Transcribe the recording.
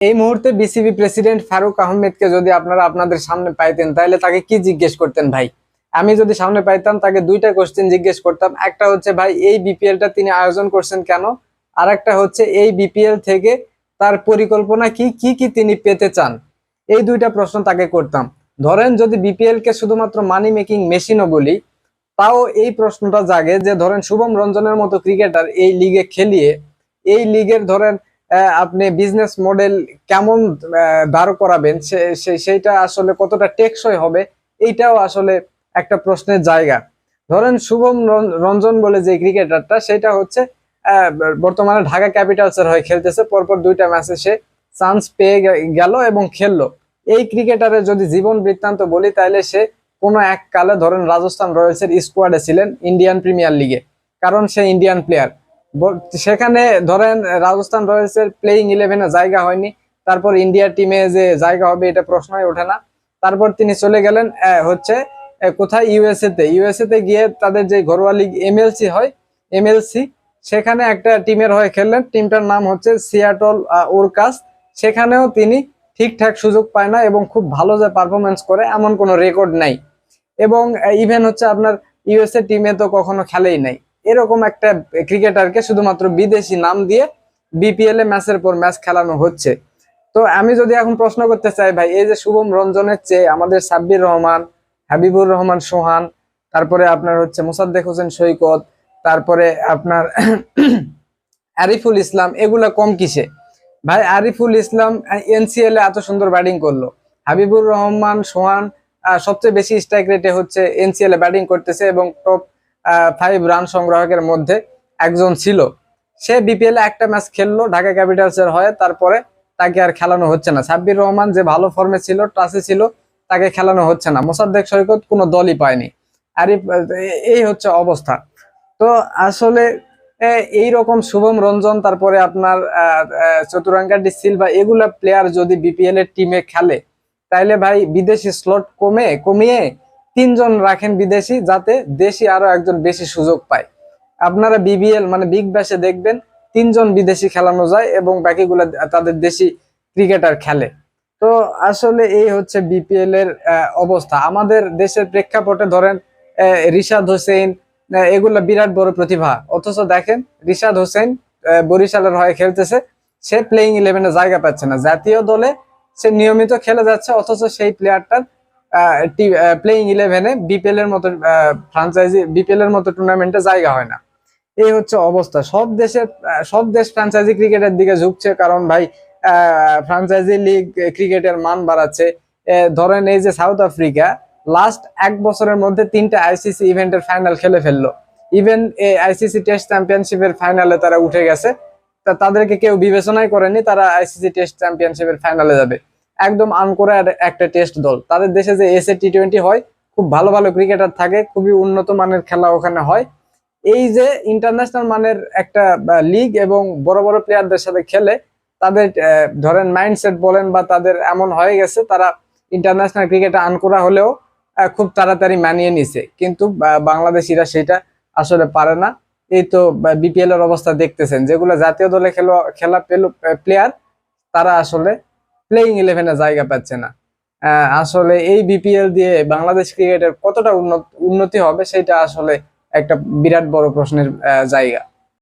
এই মুহূর্তে BCB president Faruk আহমেদকে যদি আপনারা আপনাদের সামনে পাইতেন, তাহলে তাকে কি জিজ্ঞেস করতেন ভাই? আমি যদি সামনে পাইতাম, তাকে দুইটা কোশ্চেন জিজ্ঞেস করতাম। একটা হচ্ছে ভাই, এই বিপিএলটা তিনি আয়োজন করছেন কেন? আর একটা হচ্ছে, এই বিপিএল থেকে তার পরিকল্পনা কি? কি কি তিনি পেতে চান? এই দুইটা প্রশ্ন তাকে করতাম। ধরেন যদি বিপিএল কে শুধুমাত্র মানি মেকিং মেশিনও বলি, তাও এই প্রশ্নটা জাগে যে, ধরেন শুভম রঞ্জনের মতো ক্রিকেটার এই লিগে খেলিয়ে, এই লিগের ধরেন আপনি বিজনেস মডেল কেমন দাঁড় করাবেন? সেইটা আসলে কতটা টেকসই হবে, এইটাও আসলে একটা প্রশ্নের জায়গা। ধরেন শুভম রঞ্জন বলে যে ক্রিকেটারটা, সেটা হচ্ছে বর্তমানে ঢাকা ক্যাপিটালসের হয়ে খেলতেছে, পরপর দুইটা ম্যাচে সে চান্স পেয়ে গেল এবং খেললো। এই ক্রিকেটারের যদি জীবন বৃত্তান্ত বলি তাহলে সে কোনো এক কালে, ধরেন রাজস্থান রয়্যালসের স্কোয়াডে ছিলেন ইন্ডিয়ান প্রিমিয়ার লিগে কারণ সে ইন্ডিয়ান প্লেয়ার সেখানে ধরেন রাজস্থান রয়্যালসের প্লেইং ইলেভেনে জায়গা হয়নি। তারপর ইন্ডিয়ার টিমে যে জায়গা হবে, এটা প্রশ্নই ওঠে না। তারপর তিনি চলে গেলেন হচ্ছে কোথায়? ইউএসএ তে। ইউএসএ তে গিয়ে তাদের যে ঘরোয়া লিগ এমএলসি হয় এমএলসি সেখানে একটা টিমের হয়ে খেললেন। টিমটার নাম হচ্ছে সিয়াটল ওরকাস সেখানেও তিনি ঠিকঠাক সুযোগ পায় না এবং খুব ভালো যে পারফরমেন্স করে, এমন কোনো রেকর্ড নাই। এবং ইভেন হচ্ছে আপনার ইউএসএ টিমে তো কখনো খেলেই নাই। এরকম একটা ক্রিকেটারকে শুধুমাত্র বিদেশি নাম দিয়ে বিপিএল এ ম্যাচের পর ম্যাচ খেলানো হচ্ছে। তো আমি যদি এখন প্রশ্ন করতে চাই, ভাই, এই যে শুভম রঞ্জনের চেয়ে আমাদের সাব্বির রহমান, হাবিবুর রহমান, সোহান, তারপরে আপনার হচ্ছে মোসাদ্দেক হোসেন সৈকত, তারপরে আপনার আরিফুল ইসলাম, এগুলা কম কিসে? ভাই, আরিফুল ইসলাম এনসিএল এ এত সুন্দর ব্যাটিং করল। হাবিবুর রহমান, সোহান সবচেয়ে বেশি স্ট্রাইক রেটে হচ্ছে এনসিএল এ ব্যাটিং করতেছে এবং টপ ফাইভ রান সংগ্রাহকের মধ্যে একজন ছিল। সে বিপিএল একটা ম্যাচ খেললো ঢাকা ক্যাপিটালস এর হয়ে তারপরে তাকে আর খেলানো হচ্ছে না। সাব্বির রহমান যে ভালো ফর্মে ছিল টাসে ছিল তাকে খেলানো হচ্ছে না। মোসাদ্দেক সৈকত কোনো দলই পায়নি। আর এই হচ্ছে অবস্থা। তো আসলে এই রকম শুভম রঞ্জন তারপরে আপনার আহ, আহ, চতুরাঙ্গা ডি সিলভা এগুলা প্লেয়ার যদি বিপিএল এর টিমে খেলে তাইলে ভাই বিদেশি স্লট কমে কমিয়ে তিনজন রাখেন বিদেশি যাতে দেশি আরও একজন বেশি সুযোগ পায়। আপনারা বিবিএল মানে বিগ ব্যাশে দেখবেন, তিনজন বিদেশি খেলানো যায় এবং বাকিগুলা তাদের দেশি ক্রিকেটার খেলে। তো আসলে এই হচ্ছে বিপিএল এর অবস্থা। আমাদের দেশের প্রেক্ষাপটে ধরেন রিশাদ হোসেন এগুলা বিরাট বড় প্রতিভা। অথচ দেখেন, রিশাদ হোসেন বরিশালের হয়ে খেলতেছে, সে প্লেইং ইলেভেনে জায়গা পাচ্ছে না। জাতীয় দলে সে নিয়মিত খেলে যাচ্ছে, অথচ সেই প্লেয়ারটার প্লেইং ইলেভেনে বিপিএল এর মতো ফ্রাঞ্চাইজি বিপিএল এর মতো টুর্নামেন্টে জায়গা হয় না। এই হচ্ছে অবস্থা। সব দেশের সব দেশ ফ্রাঞ্চাইজি ক্রিকেটের দিকে ঝুঁকছে কারণ ভাই ফ্রাঞ্চাইজি লিগ ক্রিকেটের মান বাড়াচ্ছে। ধরেন এই যে সাউথ আফ্রিকা লাস্ট এক বছরের মধ্যে তিনটা আইসিসি ইভেন্টের ফাইনাল খেলে ফেলল। ইভেন এই আইসিসি টেস্ট চ্যাম্পিয়নশিপের ফাইনালে তারা উঠে গেছে। তাদেরকে কেউ বিবেচনাই করেনি, তারা আইসিসি টেস্ট চ্যাম্পিয়নশিপের ফাইনালে যাবে। একদম আনকোরা একটা টেস্ট দল। তাদের দেশে যে এসএ টি টোয়েন্টি হয় খুব ভালো ভালো ক্রিকেটার থাকে খুবই উন্নত মানের খেলা ওখানে হয়। এই যে ইন্টারন্যাশনাল মানের একটা লিগ এবং বড় বড় প্লেয়ারদের সাথে খেলে তাদের ধরেন মাইন্ডসেট বলেন বা তাদের এমন হয়ে গেছে তারা ইন্টারন্যাশনাল ক্রিকেটে আনকোরা হলেও আহ, খুব তাড়াতাড়ি মানিয়ে নিছে। কিন্তু বাংলাদেশিরা সেটা আসলে পারে না। এই তো বিপিএল এর অবস্থা দেখতেছেন। যেগুলো জাতীয় দলে খেলো খেলা পেল প্লেয়ার তারা আসলে প্লেইং ইলেভেনে জায়গা পাচ্ছে না। আসলে এই বিপিএল দিয়ে বাংলাদেশ ক্রিকেটের কতটা উন্নত- হবে, সেটা আসলে একটা বিরাট বড় প্রশ্নের জায়গা।